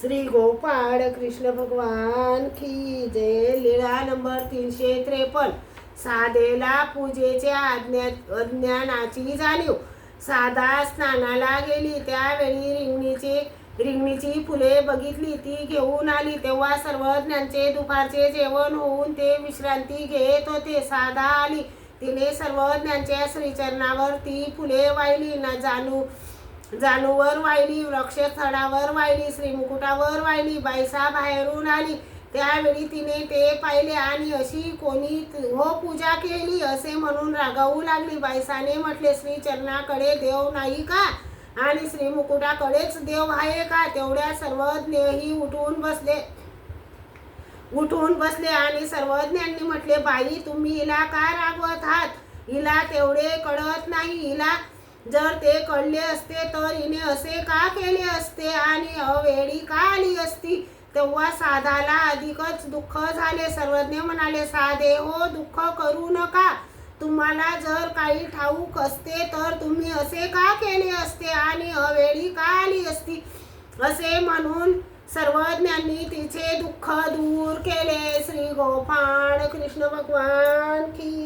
श्री गोपाळ कृष्ण भगवान की जय. लीळा नंबर तीनशे त्रेपन्न. साधेला पूजेच्या आज्ञा अज्ञानाची जाणीव. साधा स्नानाला गेली त्यावेळी रिंगणीची रिंगणीची फुले बघितली ती घेऊन आली. तेव्हा सर्वज्ञांचे दुपारचे जेवण होऊन ते विश्रांती घेत होते. साधा आली. तिने सर्वज्ञांच्या श्रीचरणावर ती फुले वाहिली. न जाणू जानूवर वाहिली वृक्षस्थळावर वाहिली श्रीमुकुटावर वाहिली बायसा बाहेरून आली. त्यावेळी तिने ते पाहिले आणि अशी कोणी हो पूजा केली असे म्हणून रागावू लागली. बायसाने म्हटले श्रीचरणाकडे देव नाही का? आणि श्रीमुकुटाकडेच देव आहे का? तेवढ्या सर्वज्ञही उठून बसले. उठून बसले आणि सर्वज्ञांनी म्हटले बाई तुम्ही हिला का रागवत आहात? हिला तेवढे कळत नाही. हिला जर ते कळले असते तर हिने असे का केले असते? आणि अवेळी का आली असती? तेव्हा साधाला अधिकच दुःख झाले. सर्वज्ञ म्हणाले साधे हो दुःख करू नका. तुम्हाला जर काही ठाऊक असते तर तुम्ही असे का केले असते? आणि अवेळी का आली असती? असे म्हणून सर्वज्ञांनी तिचे दुःख दूर केले. श्री गोपाळ कृष्ण भगवान की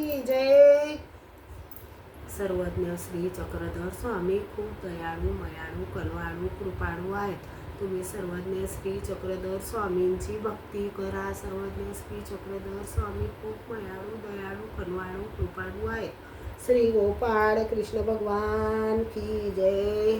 सर्वज्ञ श्री चक्रधर स्वामी खूप दयाळू मयाळू कलवाळू कृपाळू आहेत तुम्ही सर्वज्ञ श्री चक्रधर स्वामींची भक्ती करा सर्वज्ञ श्री चक्रधर स्वामी खूप मयाळू दयाळू कलवाळू कृपाळू आहेत श्री गोपाळ कृष्ण भगवान की जय